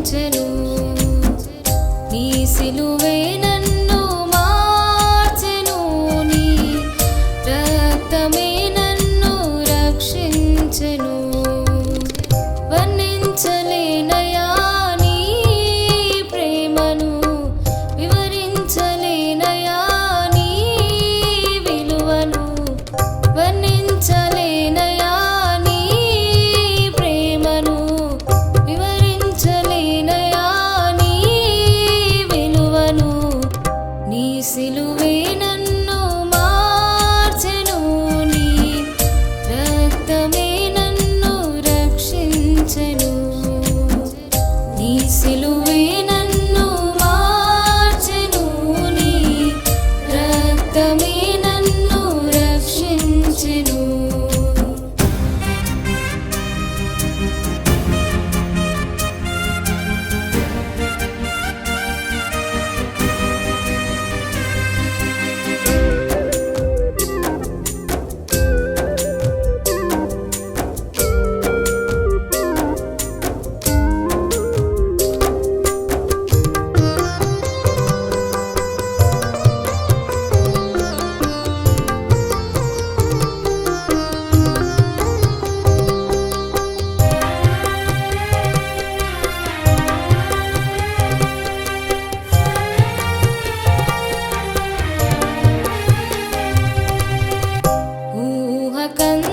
ఉంచెను. నీ సిలువే నన్ను మార్చెను. నీ రక్తమే నన్ను రక్షించెను. ಕಂದ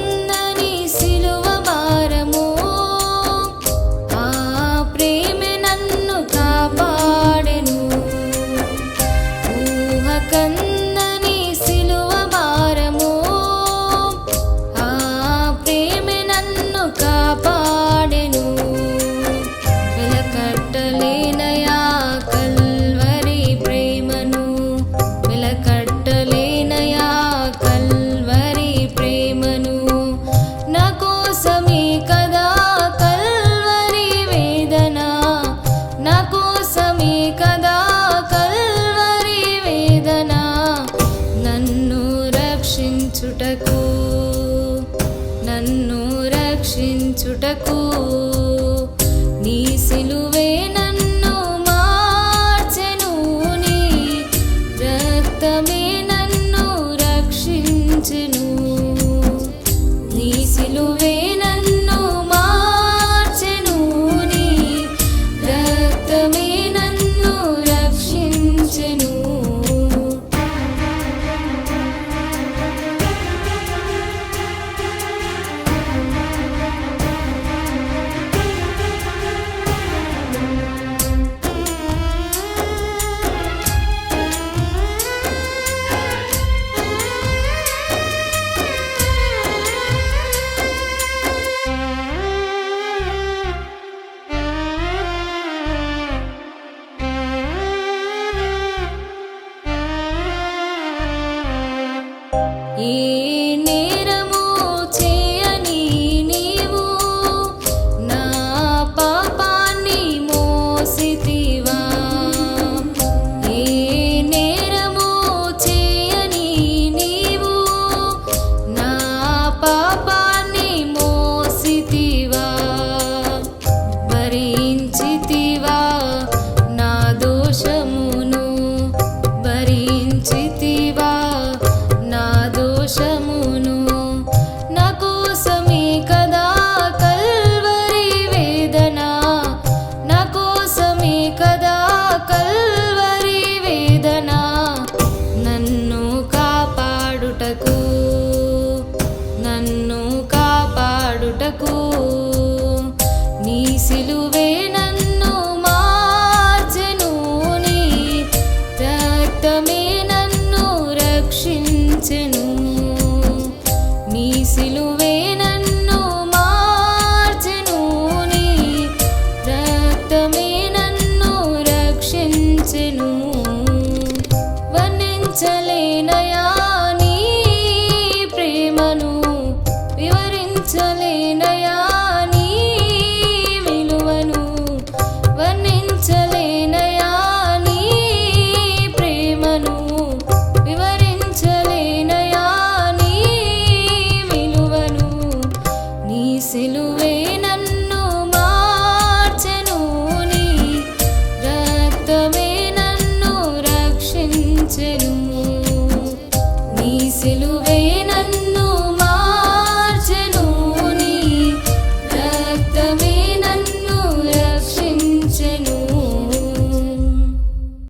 రక్షించుటకు నన్ను రక్షించుటకు నీ సిలువ சிலுவே வேணம்